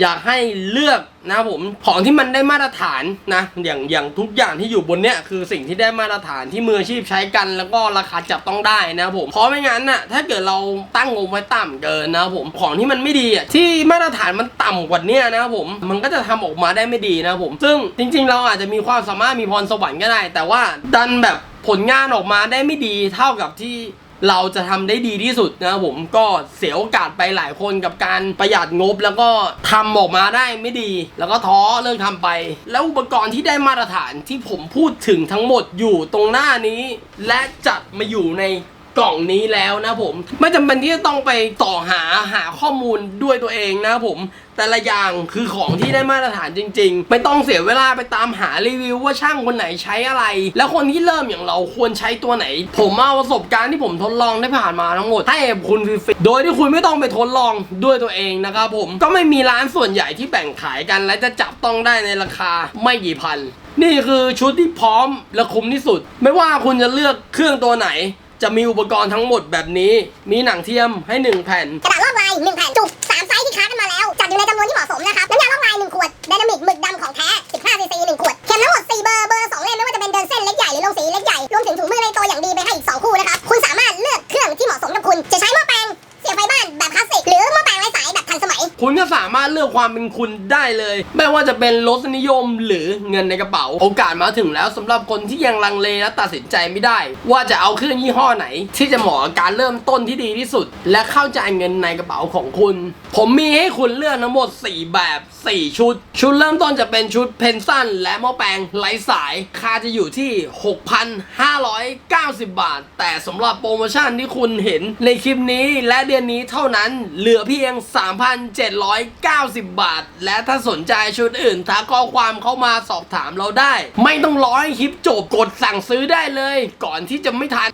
อยากให้เลือกนะผมของที่มันได้มาตรฐานนะอย่างอย่างทุกอย่างที่อยู่บนเนี้ยคือสิ่งที่ได้มาตรฐานที่มืออาชีพใช้กัน แล้วก็ราคาจับต้องได้นะผมเพราะไม่งั้นน่ะถ้าเกิดเราตั้งงบไว้ต่ำเกินนะผมของที่มันไม่ดีอะที่มาตรฐานมันต่ำกว่าเนี้ยนะผมมันก็จะทำออกมาได้ไม่ดีนะผม ซึ่งจริง ๆ เราอาจจะมีความสามารถมีพรสวรรค์ก็ได้ แต่ว่าดันแบบผลงานออกมาได้ไม่ดีเท่ากับที่ เราจะทำได้ดีที่สุดนะครับผมก็เสียโอกาสไปหลายคนกับการประหยัดงบแล้วก็ทำออกมาได้ไม่ดี แล้วก็ท้อเลิกทำไป แล้วอุปกรณ์ที่ได้มาตรฐานที่ผมพูดถึงทั้งหมดอยู่ตรงหน้านี้ และจัดมาอยู่ใน กล่องนี้แล้วนะผม ไม่จำเป็นที่จะต้องไปต่อหาหาข้อมูลด้วยตัวเองนะผม แต่ละอย่างคือของที่ได้มาตรฐานจริง ๆ ไม่ต้องเสียเวลาไปตามหารีวิวว่าช่างคนไหนใช้อะไร แล้วคนที่เริ่มอย่างเราควรใช้ตัวไหน ผมเอาประสบการณ์ที่ผมทดลองได้ผ่านมาทั้งหมดให้คุณฟรีๆโดยที่คุณไม่ต้องไปทดลองด้วยตัวเองนะครับผมก็ไม่มีร้านส่วนใหญ่ที่แบ่งขายกัน และจะจับต้องได้ในราคาไม่กี่พันนี่คือชุดที่พร้อมและคุ้มที่สุด ไม่ว่าคุณจะเลือกเครื่องตัวไหน จะมีอุปกรณ์ทั้งหมดแบบนี้ มีหนังเทียมให้หนึ่งแผ่น กระดาษลอกลาย1แผ่น จุก3ไซส์ที่ค้ากันมาแล้ว จัดอยู่ในจำนวนที่เหมาะสมนะครับ น้ำยาลอกลาย1ขวด ไดนามิกหมึกดำของแท้ 15ซีซี1ขวด เข็มทั้งหมด 4 เบอร์ เบอร์ 2 เล่มไม่ว่าจะเป็นเดินเส้นเล็กใหญ่หรือลงสีเล็กใหญ่ รวมถึงถุงมือในตัวอย่างดีไปให้อีก 2 คู่นะครับ คุณสามารถเลือกเครื่องที่เหมาะสมกับคุณ จะใช้หม้อ คุณก็สามารถเลือกความเป็นคุณได้เลย ไม่ว่าจะเป็นรสนิยมหรือเงินในกระเป๋า โอกาสมาถึงแล้วสำหรับคนที่ยังลังเลและตัดสินใจไม่ได้ ว่าจะเอาเครื่องยี่ห้อไหน ที่จะเหมาะกับการเริ่มต้นที่ดีที่สุด และเข้าใจเงินในกระเป๋าของคุณ ผมมีให้คุณเลือกทั้งหมด 4 แบบ 4 ชุด ชุดเริ่มต้นจะเป็นชุดเพนสั้นและหม้อแปลงไร้สายค่าจะอยู่ที่ 6,590 บาท แต่สำหรับโปรโมชั่นที่คุณเห็นในคลิปนี้และเดือนนี้เท่านั้นเหลือเพียง790 บาท และถ้าสนใจชุดอื่นทักข้อความเข้ามาสอบถามเราได้ ไม่ต้องรอให้คลิปจบกดสั่งซื้อได้เลย ก่อนที่จะไม่ทัน